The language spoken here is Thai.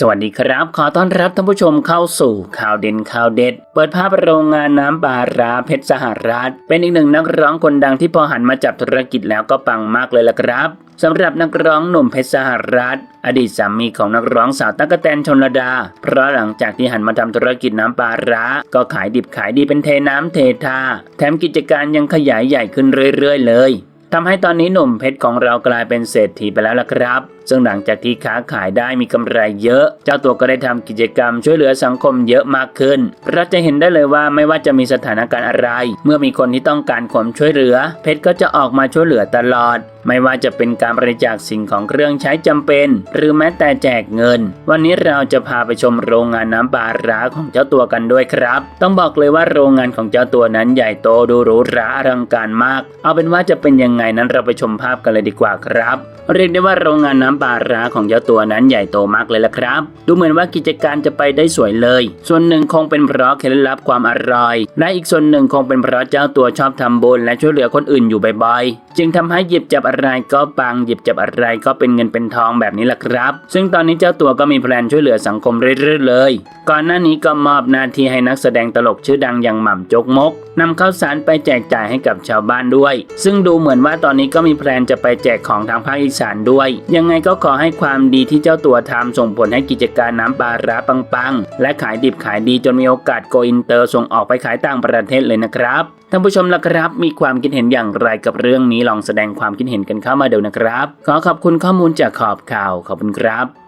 สวัสดีครับ ขอต้อนรับท่านผู้ชมเข้าสู่ข่าวเด่นข่าวเด็ด เปิดภาพโรงงานน้ำปลาราเพชรสหรัฐ เป็นอีกหนึ่งนักร้องคนดังที่พอหันมาจับธุรกิจแล้วก็ปังมากเลยล่ะครับสำหรับนักร้องหนุ่มเพชรสหรัฐ อดีตสามีของนักร้องสาวตั๊กแตนชนระดา เพราะหลังจากที่หันมาทำธุรกิจน้ำปลาร้า ก็ขายดิบขายดีเป็นเทน้ำเทท่า แถมกิจการยังขยายใหญ่ขึ้นเรื่อยๆ เลยทำให้ตอนนี้หนุ่มเพชรของเรากลายเป็นเศรษฐีไปแล้วล่ะครับ ซึ่งหลังจากที่ค้าขายได้มีกำไรเยอะ เจ้าตัวก็ได้ทำกิจกรรมช่วยเหลือสังคมเยอะมากขึ้นเราจะเห็นได้เลยว่าไม่ว่าจะมีสถานการณ์อะไร เมื่อมีคนที่ต้องการความช่วยเหลือ เพชรก็จะออกมาช่วยเหลือตลอดไม่ว่าจะเป็นการบริจาคสิ่งของเครื่องใช้จำเป็น หรือแม้แต่แจกเงิน วันนี้เราจะพาไปชมโรงงานน้ำปลาร้าของเจ้าตัวกันด้วยครับ ต้องบอกเลยว่าโรงงานของเจ้าตัวนั้นใหญ่โตดูหรูหราอลังการมาก เอาเป็นว่าจะเป็นยังไงนั้นเราไปชมภาพกันเลยดีกว่าครับ เรียกได้ว่าโรงงานน้ำปลาราของเจ้าตัวนั้นใหญ่โตมากเลยล่ะครับ ดูเหมือนว่ากิจการจะไปได้สวยเลย ส่วนหนึ่งคงเป็นเพราะเคล็ดลับความอร่อย และอีกส่วนหนึ่งคงเป็นเพราะเจ้าตัวชอบทำบุญและช่วยเหลือคนอื่นอยู่บ่อยๆ จึงทำให้หยิบจับอะไรก็ปังหยิบจับอะไรก็เป็นเงินเป็นทองแบบนี้แหละครับ ซึ่งตอนนี้เจ้าตัวก็มีแพลนช่วยเหลือสังคมเรื่อยๆเลย ก่อนหน้านี้ก็มอบหน้าที่ให้นักแสดงตลกชื่อดังอย่างหม่ำจกมกนำข้าวสารไปแจกจ่ายให้กับชาวบ้านด้วย ซึ่งดูเหมือนว่าตอนนี้ก็มีแพลนจะไปแจกของทางภาคอีสานด้วย ยังไงกก็ขอให้ความดีที่เจ้าตัวทำส่งผลให้กิจการน้ำปลาร้าปังๆ และขายดิบขายดีจนมีโอกาสโกอินเตอร์ส่งออกไปขายต่างประเทศเลยนะครับท่านผู้ชมล่ะครับ มีความคิดเห็นอย่างไรกับเรื่องนี้ลองแสดงความคิดเห็นกันเข้ามาเดี๋ยวนะครับ ขอขอบคุณข้อมูลจากขอบข่าวขอบคุณครับ